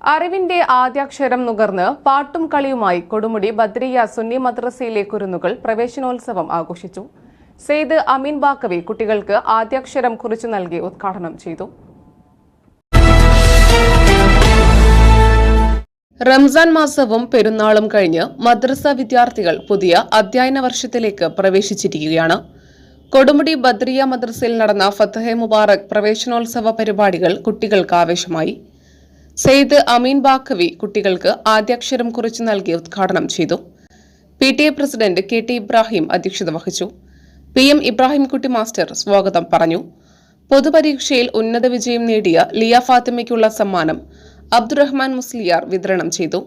അറിവിന്റെ ആദ്യാക്ഷരം നുകർന്ന് പാട്ടും കളിയുമായി കൊടുമുടി ബദ്രിയ സുന്നി മദ്രസയിലെ കുരുന്നുകൾ പ്രവേശനോത്സവം ആഘോഷിച്ചു. സെയ്ദ് അമീൻ ബാക്കവി കുട്ടികൾക്ക് ആദ്യാക്ഷരം കുറിച്ചു നൽകി ഉദ്ഘാടനം ചെയ്തു. റംസാൻ മാസവും പെരുന്നാളും കഴിഞ്ഞ് മദ്രസ വിദ്യാർത്ഥികൾ പുതിയ അധ്യയന വർഷത്തിലേക്ക് പ്രവേശിച്ചിരിക്കുകയാണ്. കൊടുമുടി ബദ്രിയ മദ്രസയിൽ നടന്ന ഫത്തഹെ മുബാറക് പ്രവേശനോത്സവ പരിപാടികൾ കുട്ടികൾക്ക് ആവേശമായി. സെയ്ദ് അമീൻ ബാക്കവി കുട്ടികൾക്ക് ആദ്യാക്ഷരം കുറിച്ച് നൽകി ഉദ്ഘാടനം ചെയ്തു. P T A president K T Ibrahim അധ്യക്ഷത വഹിച്ചു. പി എം ഇബ്രാഹിംകുട്ടി മാസ്റ്റർ സ്വാഗതം പറഞ്ഞു. പൊതുപരീക്ഷയിൽ ഉന്നത വിജയം നേടിയ ലിയ ഫാത്തിമയ്ക്കുള്ള സമ്മാനം അബ്ദുറഹ്മാൻ മുസ്ലിയാർ വിതരണം ചെയ്തു.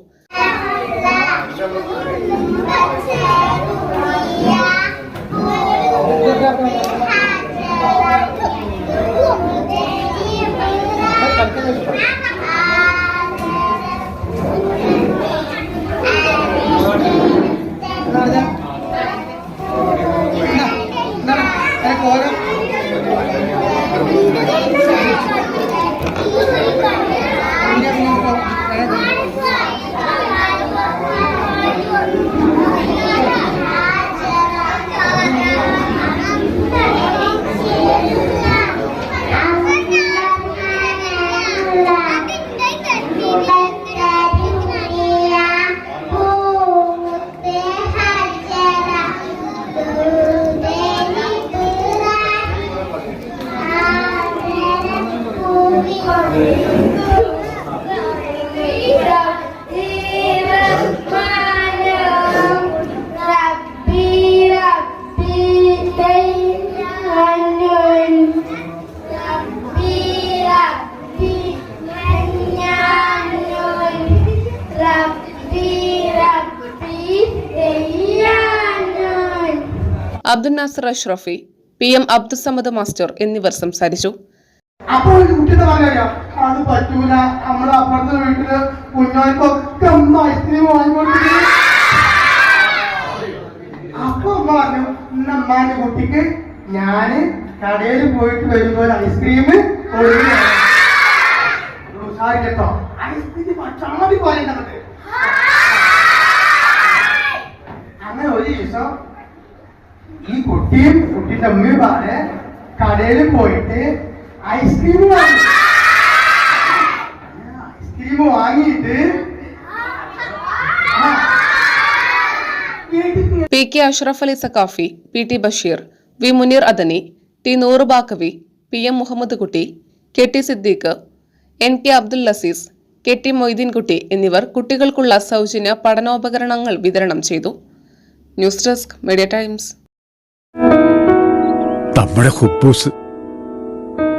Abdul Nasar Ashrafi P M Abdussamad master എന്നിവർ സംസാരിച്ചു. അപ്പോൾ ഒരു കുട്ടിയുടെ പറയാ അത് പറ്റൂല. നമ്മളെ അപ്പുറത്തെ വീട്ടിൽ കുഞ്ഞോയ്ക്കൊക്കെ അമ്മ ഐസ്ക്രീം വാങ്ങിക്കൊണ്ടിരിക്കും അപ്പൊ അമ്മ പറഞ്ഞു ഇന്ന് അമ്മാന്റെ കുട്ടിക്ക് ഞാൻ കടയിൽ പോയിട്ട് വരുമ്പോൾ ഐസ്ക്രീം ഉഷാരി കേട്ടോ ഐസ്ക്രീം ചമ്മതി പോലെ അങ്ങനെ ഒരു ദിവസം ഈ കുട്ടിയും കുട്ടിന്റെ അമ്മയും പാടെ കടയിൽ പോയിട്ട് ഐസ്ക്രീം വാങ്ങി. ഐസ്ക്രീം വാങ്ങിയിട്ട് P K Ashraf Ali Saqafi P T Basheer V Muneer Adani T Noor Baqavi P M Muhammad Kutty K T Siddique N K Abdul Laseez K T Moideenkutty എന്നിവർ കുട്ടികൾക്കുള്ള സൗജന്യ പഠനോപകരണങ്ങൾ വിതരണം ചെയ്തു. News desk Media Times. നമ്മുടെ